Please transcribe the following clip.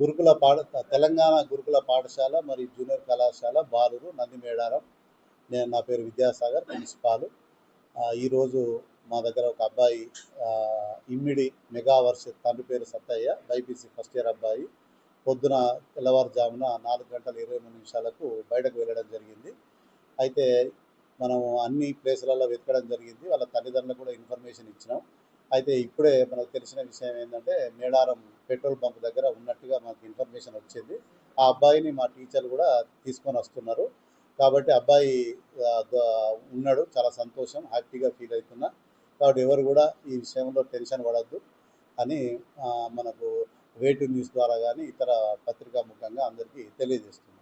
గురుకుల పాఠ తెలంగాణ గురుకుల పాఠశాల మరియు జూనియర్ కళాశాల బాలురు నందిమేడారం. నేను నా పేరు విద్యాసాగర్ ప్రిన్సిపాల్ ఈరోజు మా దగ్గర ఒక అబ్బాయి ఇమ్మిడి మెగా వర్షిత్ తండ్రి పేరు సత్తయ్య బైపీసీ ఫస్ట్ ఇయర్ అబ్బాయి. పొద్దున తెల్లవారుజామున నాలుగు గంటల ఇరవై మూడు నిమిషాలకు బయటకు వెళ్ళడం జరిగింది. అయితే మనం అన్ని ప్లేసులలో వెతకడం జరిగింది. వాళ్ళ తల్లిదండ్రులకు కూడా ఇన్ఫర్మేషన్ ఇచ్చినాం. అయితే ఇప్పుడే మనకు తెలిసిన విషయం ఏంటంటే మేడారం పెట్రోల్ బంక్ దగ్గర ఉన్నట్టుగా మాకు ఇన్ఫర్మేషన్ వచ్చింది. ఆ అబ్బాయిని మా టీచర్లు కూడా తీసుకొని వస్తున్నారు. కాబట్టి అబ్బాయి ఉన్నాడు. చాలా సంతోషం హ్యాపీగా ఫీల్ అవుతున్నా. కాబట్టి ఎవరు కూడా ఈ విషయంలో టెన్షన్ పడద్దు అని మనకు వేటు న్యూస్ ద్వారా కానీ ఇతర పత్రికా ముఖంగా అందరికీ తెలియజేస్తుంది